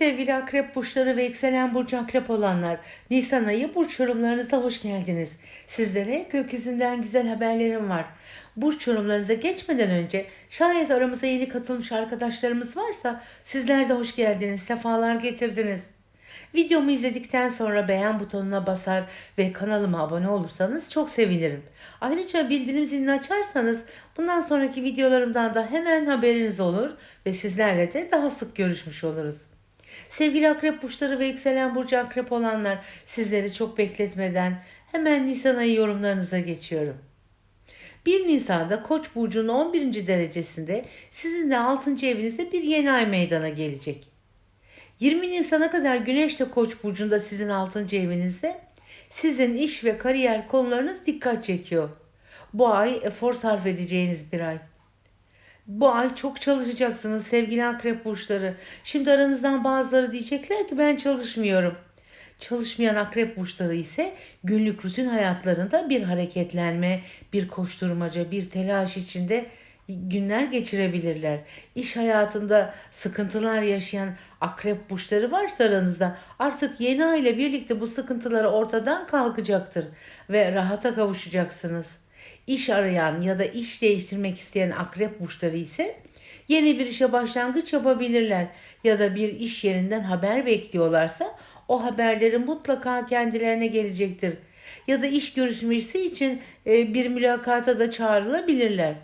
Sevgili akrep burçları ve yükselen burcu akrep olanlar, Nisan ayı burç yorumlarınıza hoş geldiniz. Sizlere gökyüzünden güzel haberlerim var. Burç yorumlarınıza geçmeden önce şayet aramıza yeni katılmış arkadaşlarımız varsa sizler de hoş geldiniz, sefalar getirdiniz. Videomu izledikten sonra beğen butonuna basar ve kanalıma abone olursanız çok sevinirim. Ayrıca bildirim zilini açarsanız bundan sonraki videolarımdan da hemen haberiniz olur ve sizlerle de daha sık görüşmüş oluruz. Sevgili akrep burçları ve yükselen burcu akrep olanlar sizleri çok bekletmeden hemen Nisan ayı yorumlarınıza geçiyorum. 1 Nisan'da Koç burcunun 11. derecesinde sizin de 6. evinizde bir yeni ay meydana gelecek. 20 Nisan'a kadar Güneş de Koç burcunda sizin 6. evinizde. Sizin iş ve kariyer konularınız dikkat çekiyor. Bu ay efor sarf edeceğiniz bir ay. Bu ay çok çalışacaksınız sevgili akrep burçları. Şimdi aranızdan bazıları diyecekler ki ben çalışmıyorum. Çalışmayan akrep burçları ise günlük rutin hayatlarında bir hareketlenme, bir koşturmaca, bir telaş içinde günler geçirebilirler. İş hayatında sıkıntılar yaşayan akrep burçları varsa aranızda artık yeni ay ile birlikte bu sıkıntıları ortadan kalkacaktır ve rahata kavuşacaksınız. İş arayan ya da iş değiştirmek isteyen akrep burçları ise yeni bir işe başlangıç yapabilirler ya da bir iş yerinden haber bekliyorlarsa o haberlerin mutlaka kendilerine gelecektir. Ya da iş görüşmesi için e, bir mülakata da çağrılabilirler.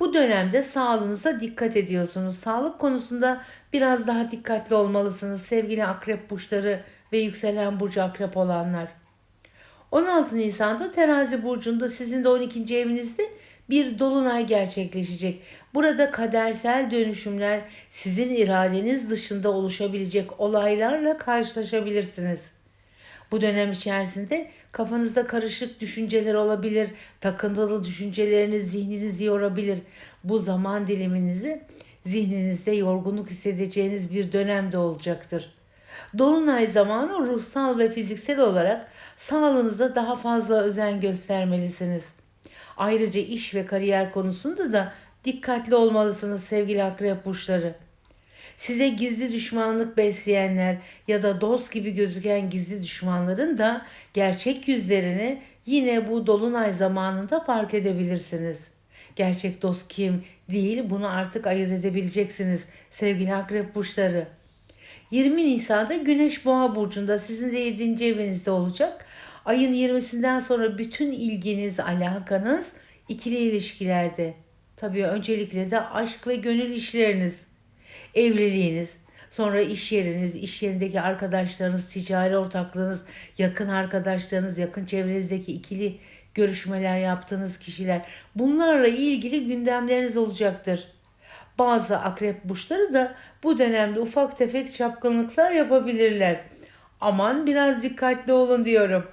Bu dönemde sağlığınıza dikkat ediyorsunuz. Sağlık konusunda biraz daha dikkatli olmalısınız sevgili akrep burçları ve yükselen burcu akrep olanlar. 16 Nisan'da Terazi burcunda sizin de 12. evinizde bir dolunay gerçekleşecek. Burada kadersel dönüşümler sizin iradeniz dışında oluşabilecek olaylarla karşılaşabilirsiniz. Bu dönem içerisinde kafanızda karışık düşünceler olabilir, takıntılı düşünceleriniz zihninizi yorabilir. Bu zaman diliminizi zihninizde yorgunluk hissedeceğiniz bir dönemde olacaktır. Dolunay zamanı ruhsal ve fiziksel olarak sağlığınıza daha fazla özen göstermelisiniz. Ayrıca iş ve kariyer konusunda da dikkatli olmalısınız sevgili akrep burçları. Size gizli düşmanlık besleyenler ya da dost gibi gözüken gizli düşmanların da gerçek yüzlerini yine bu dolunay zamanında fark edebilirsiniz. Gerçek dost kim değil bunu artık ayırt edebileceksiniz sevgili akrep burçları. 20 Nisan'da Güneş Boğa burcunda sizin de 7. evinizde olacak. Ayın 20'sinden sonra bütün ilginiz, alakanız ikili ilişkilerde. Tabii öncelikle de aşk ve gönül işleriniz, evliliğiniz, sonra iş yeriniz, iş yerindeki arkadaşlarınız, ticari ortaklığınız, yakın arkadaşlarınız, yakın çevrenizdeki ikili görüşmeler yaptığınız kişiler bunlarla ilgili gündemleriniz olacaktır. Bazı akrep burçları da bu dönemde ufak tefek çapkınlıklar yapabilirler. Aman biraz dikkatli olun diyorum.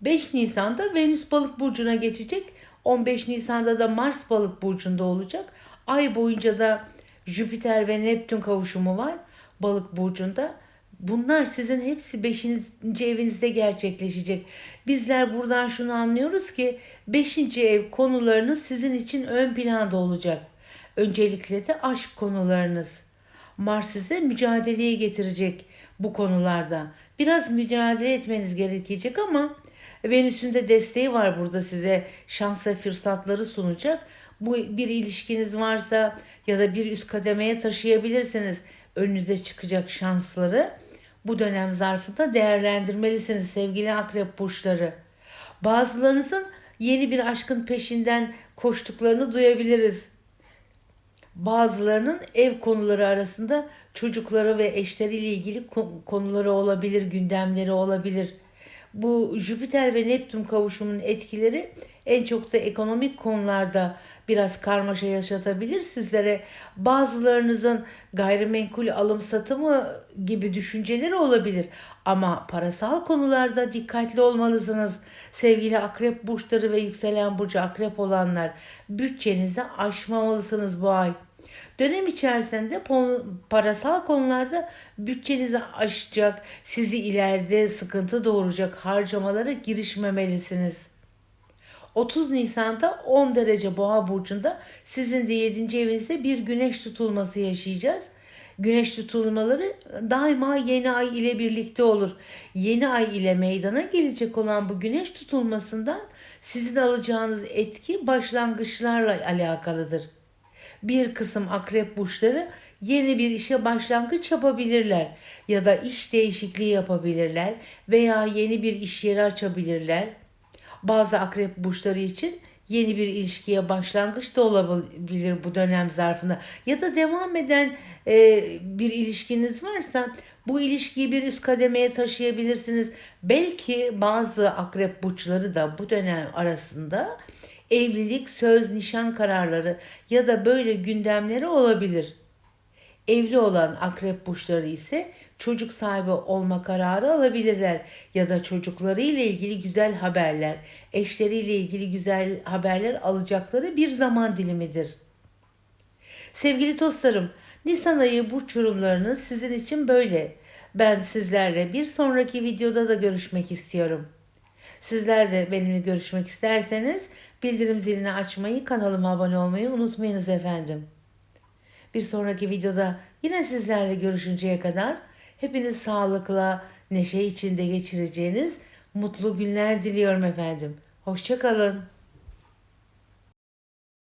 5 Nisan'da Venüs balık burcuna geçecek. 15 Nisan'da da Mars balık burcunda olacak. Ay boyunca da Jüpiter ve Neptün kavuşumu var balık burcunda. Bunlar sizin hepsi 5. evinizde gerçekleşecek. Bizler buradan şunu anlıyoruz ki 5. ev konularınız sizin için ön planda olacak. Öncelikle de aşk konularınız. Mars size mücadeleye getirecek bu konularda. Biraz mücadele etmeniz gerekecek ama Venüs'ün de desteği var burada size şans ve fırsatları sunacak. Bu bir ilişkiniz varsa ya da bir üst kademeye taşıyabilirsiniz önünüze çıkacak şansları. Bu dönem zarfında değerlendirmelisiniz sevgili akrep burçları. Bazılarınızın yeni bir aşkın peşinden koştuklarını duyabiliriz. Bazılarının ev konuları arasında çocukları ve eşleriyle ilgili konuları olabilir, gündemleri olabilir. Bu Jüpiter ve Neptün kavuşumunun etkileri en çok da ekonomik konularda biraz karmaşa yaşatabilir sizlere. Bazılarınızın gayrimenkul alım satımı gibi düşünceleri olabilir. Ama parasal konularda dikkatli olmalısınız. Sevgili akrep burçları ve yükselen burcu akrep olanlar bütçenizi aşmamalısınız bu ay. Dönem içerisinde parasal konularda bütçenizi aşacak, sizi ileride sıkıntı doğuracak harcamalara girişmemelisiniz. 30 Nisan'da 10 derece boğa burcunda sizin de 7. evinizde bir güneş tutulması yaşayacağız. Güneş tutulmaları daima yeni ay ile birlikte olur. Yeni ay ile meydana gelecek olan bu güneş tutulmasından sizin alacağınız etki başlangıçlarla alakalıdır. Bir kısım akrep burçları yeni bir işe başlangıç yapabilirler ya da iş değişikliği yapabilirler veya yeni bir iş yeri açabilirler. Bazı akrep burçları için yeni bir ilişkiye başlangıç da olabilir bu dönem zarfında. Ya da devam eden e, bir ilişkiniz varsa bu ilişkiyi bir üst kademeye taşıyabilirsiniz. Belki bazı akrep burçları da bu dönem arasında evlilik, söz, nişan kararları ya da böyle gündemleri olabilir. Evli olan akrep burçları ise çocuk sahibi olma kararı alabilirler ya da çocukları ile ilgili güzel haberler, eşleriyle ilgili güzel haberler alacakları bir zaman dilimidir. Sevgili dostlarım, Nisan ayı burç yorumlarınız sizin için böyle. Ben sizlerle bir sonraki videoda da görüşmek istiyorum. Sizler de benimle görüşmek isterseniz bildirim zilini açmayı, kanalıma abone olmayı unutmayınız efendim. Bir sonraki videoda yine sizlerle görüşünceye kadar hepiniz sağlıkla, neşe içinde geçireceğiniz mutlu günler diliyorum efendim. Hoşçakalın.